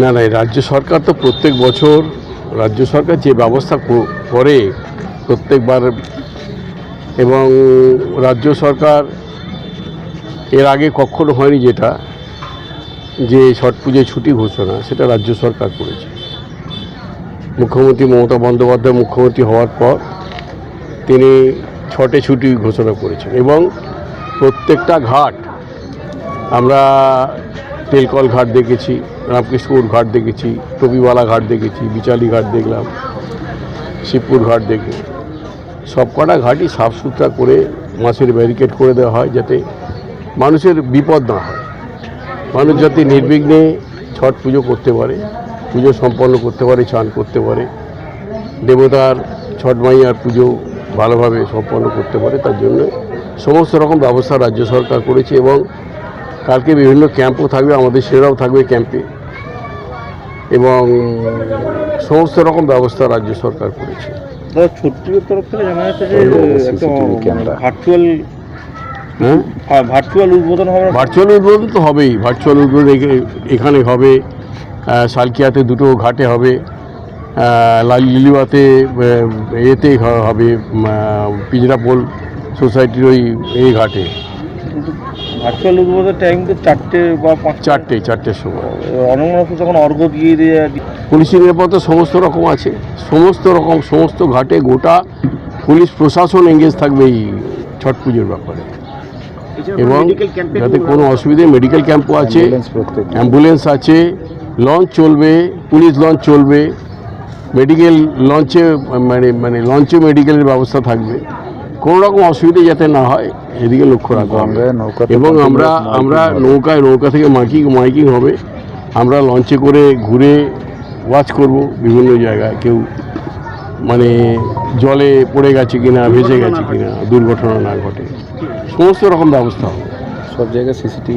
না না রাজ্য সরকার তো প্রত্যেক বছর রাজ্য সরকার যে ব্যবস্থা করে প্রত্যেকবার, এবং রাজ্য সরকার এর আগে কখনো হয়নি যেটা, যে ছট পুজোয় ছুটি ঘোষণা, সেটা রাজ্য সরকার করেছে। মুখ্যমন্ত্রী মমতা বন্দ্যোপাধ্যায় মুখ্যমন্ত্রী হওয়ার পর তিনি ছটে ছুটি ঘোষণা করেছেন, এবং প্রত্যেকটা ঘাট আমরা তেলকল ঘাট দেখেছি, রামকৃষ্ণপুর ঘাট দেখেছি, টপিওয়ালা ঘাট দেখেছি, বিচালি ঘাট দেখলাম, শিবপুর ঘাট দেখে। সব কটা ঘাটই সাফ সুতরা করে মাছের ব্যারিকেড করে দেওয়া হয় যাতে মানুষের বিপদ না হয়। মানুষ যাতে নির্বিঘ্নে ছট পুজো করতে পারে, পুজো সম্পন্ন করতে পারে, চান করতে পারে, দেবতার ছট মাইয়ার পুজো ভালোভাবে সম্পন্ন করতে পারে, তার জন্য সমস্ত রকম ব্যবস্থা রাজ্য সরকার করেছে এবং কালকে বিভিন্ন ক্যাম্পও থাকবে আমাদের সেরাও থাকবে ক্যাম্পে। এবং সমস্ত রকম ব্যবস্থা রাজ্য সরকার করেছে। ছত্রিশের তরফ থেকে জানা যাচ্ছে যে ক্যামেরা। ভার্চুয়াল হ্যাঁ? ভার্চুয়াল উদ্বোধন হবে। ভার্চুয়াল উদ্বোধন তো হবেই। ভার্চুয়াল উদ্বোধন এখে- এখানে হবে সালকিয়াতে দুটো ঘাটে হবে আহ, লাল লিলিবাতে আহ, এতে হবে পিজরাপোল সোসাইটির ওই এই ঘাটে। ভার্চুয়াল উদ্বোধনের টাইম তো চারটে বা পাঁচ চারটে চারটের সময়। অনঙ্গনাথ যখন অর্ঘ দিয়ে দিয়ে পুলিশি নিরাপত্তা সমস্ত রকম আছে। সমস্ত রকম সমস্ত ঘাটে গোটা পুলিশ প্রশাসন এঙ্গেজ থাকবে এই ছট পুজোর ব্যাপারে। এবং যাতে কোনো অসুবিধে মেডিকেল ক্যাম্পও আছে অ্যাম্বুলেন্স আছে লঞ্চ চলবে পুলিশ লঞ্চ চলবে মেডিকেল লঞ্চে মানে মানে লঞ্চে মেডিকেলের ব্যবস্থা থাকবে। কোনো রকম অসুবিধা যাতে না হয় এদিকে লক্ষ্য রাখব আমরা এবং আমরা আমরা নৌকায় নৌকা থেকে মাইকিং মাইকিং হবে। আমরা লঞ্চে করে ঘুরে ওয়াচ করব বিভিন্ন জায়গায়। কেউ মানে জলে পড়ে গেছে কিনা ভেসে গেছে কিনা দুর্ঘটনা না ঘটে। সমস্ত রকম ব্যবস্থা হবে। সব জায়গায় সিসিটিভি